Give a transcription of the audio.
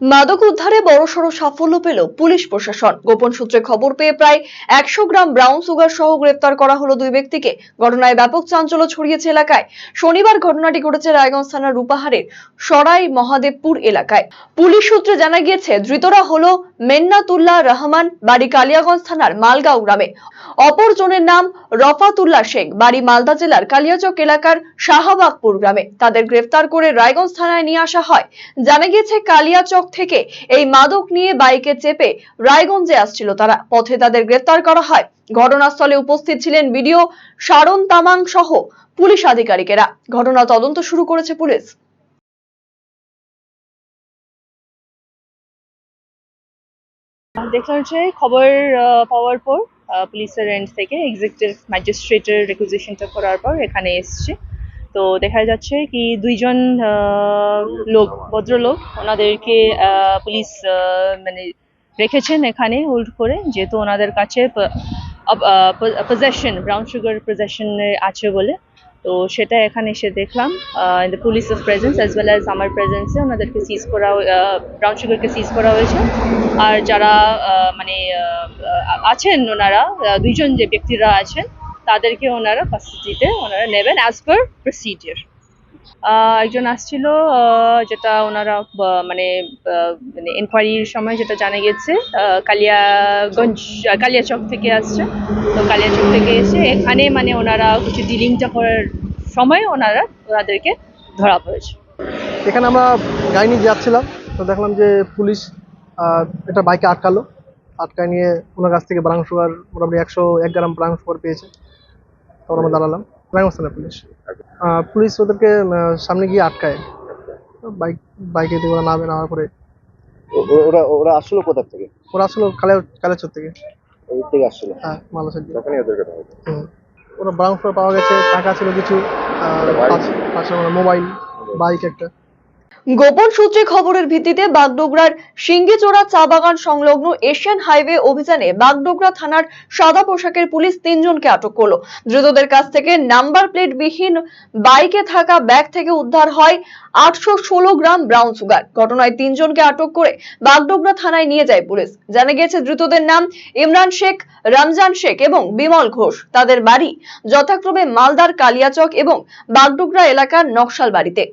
মাদক উদ্ধারে বড়সড় সাফল্য পেল পুলিশ প্রশাসন। গোপন সূত্রে খবর পেয়ে প্রায় একশো গ্রাম ব্রাউন সুগার সহ গ্রেপ্তার করা হলো দুই ব্যক্তিকে। ঘটনায় ব্যাপক চাঞ্চল্য ছড়িয়েছে এলাকায়। শনিবার ঘটনাটি ঘটেছে রায়গঞ্জ থানার রূপাহারের সরাই মহাদেবপুর এলাকায়। পুলিশ সূত্রে জানা গিয়েছে, ধৃতরা হলো মেন্নাতুল্লাহ রহমান, বাড়ি কালিয়াগঞ্জ থানার মালগাঁও গ্রামে। অপরজনের নাম রফাতুল্লাহ শেখ, বাড়ি মালদা জেলার কালিয়াচক এলাকার শাহবাগপুর গ্রামে। তাদের গ্রেফতার করে রায়গঞ্জ থানায় নিয়ে আসা হয়। জানা গিয়েছে, কালিয়াচক থেকে এই মাদক নিয়ে বাইকে চেপে রায়গঞ্জে আসছিল তারা। পথে তাদের গ্রেফতার করা হয়। ঘটনাস্থলে উপস্থিত ছিলেন বিডিও শারণ তামাং সহ পুলিশ আধিকারিকেরা। ঘটনা তদন্ত শুরু করেছে পুলিশ। দেখা হচ্ছে খবর পাওয়ার পর পুলিশের এন্ড থেকে এক্সিকিউটিভ ম্যাজিস্ট্রেটের রিকুইজিশনটা করার পর এখানে এসছে। তো দেখা যাচ্ছে কি দুইজন লোক, ভদ্রলোক, ওনাদেরকে পুলিশ মানে রেখেছেন এখানে হোল্ড করে। যেহেতু ওনাদের কাছে পজেশন ব্রাউন সুগার পজেশন আছে বলে। তো সেটা এখানে এসে দেখলাম in the police of presence as well as আমার প্রেজেন্সে ওনাদেরকে সিজ করা ব্রাউন সুগারকে সিজ করা হয়েছে। আর যারা মানে আছেন ওনারা দুইজন যে ব্যক্তিরা আছেন, তাদেরকে ওনারা কাস্টডিতে ওনারা নেবেন অ্যাজ পার প্রসিডিওর একজন আসছিল যেটা ওনারা মানে মানে এনকোয়ারির সময় যেটা জানা গেছে কালিয়াগঞ্জ কালিয়াচক থেকে আসছে। তো কালিয়াচক থেকে এসে এখানে মানে ওনারা কিছু ডিলিংটা করার সময় ওনারা ওনাদেরকে ধরা পড়েছে। এখানে আমরা গাড়ি নিয়ে যাচ্ছিলাম, তো দেখলাম যে পুলিশ একটা বাইকে আটকালো। আটকায় নিয়ে ওনার কাছ থেকে ব্রাউন মোটামুটি একশো এক গ্রাম ব্রাউন পেয়েছে। তখন আমরা দাঁড়ালাম। রায়গঞ্জ পুলিশ। পুলিশ ওদেরকে সামনে গিয়ে আটকায়। বাইক বাইকে দিয়ে ওরা নামে নামার পরে। ওরা ওরা আসলো কোথা থেকে? ওরা আসলো কালে কালেচর থেকে। ওই থেকে আসছিল হ্যাঁ মালদা দিয়ে তখনই ওদেরকে ধরা ওরা ব্রাউন পাওয়া গেছে টাকা ছিল কিছু আর মোবাইল। বাইক একটা। গোপন সূত্রে খবরের ভিত্তিতে বাগডোগরার সিঙ্গিচোড়া চা বাগান সংলগ্ন এশিয়ান হাইওয়ে অভিযানে বাগডোগরা থানার সাদা পোশাকের পুলিশ তিনজনকে আটক করল। ধৃতদের কাছ থেকে নাম্বার প্লেট বিহীন বাইকে থাকা ব্যাগ থেকে উদ্ধার হয় আটশো ষোলো গ্রাম ব্রাউন সুগার। ঘটনায় তিনজনকে আটক করে বাগডোগরা থানায় নিয়ে যায় পুলিশ। জানা গেছে ধৃতদের নাম ইমরান শেখ, রমজান শেখ এবং বিমল ঘোষ। তাদের বাড়ি যথাক্রমে মালদার কালিয়াচক এবং বাগডোগরা এলাকার নকশাল বাড়িতে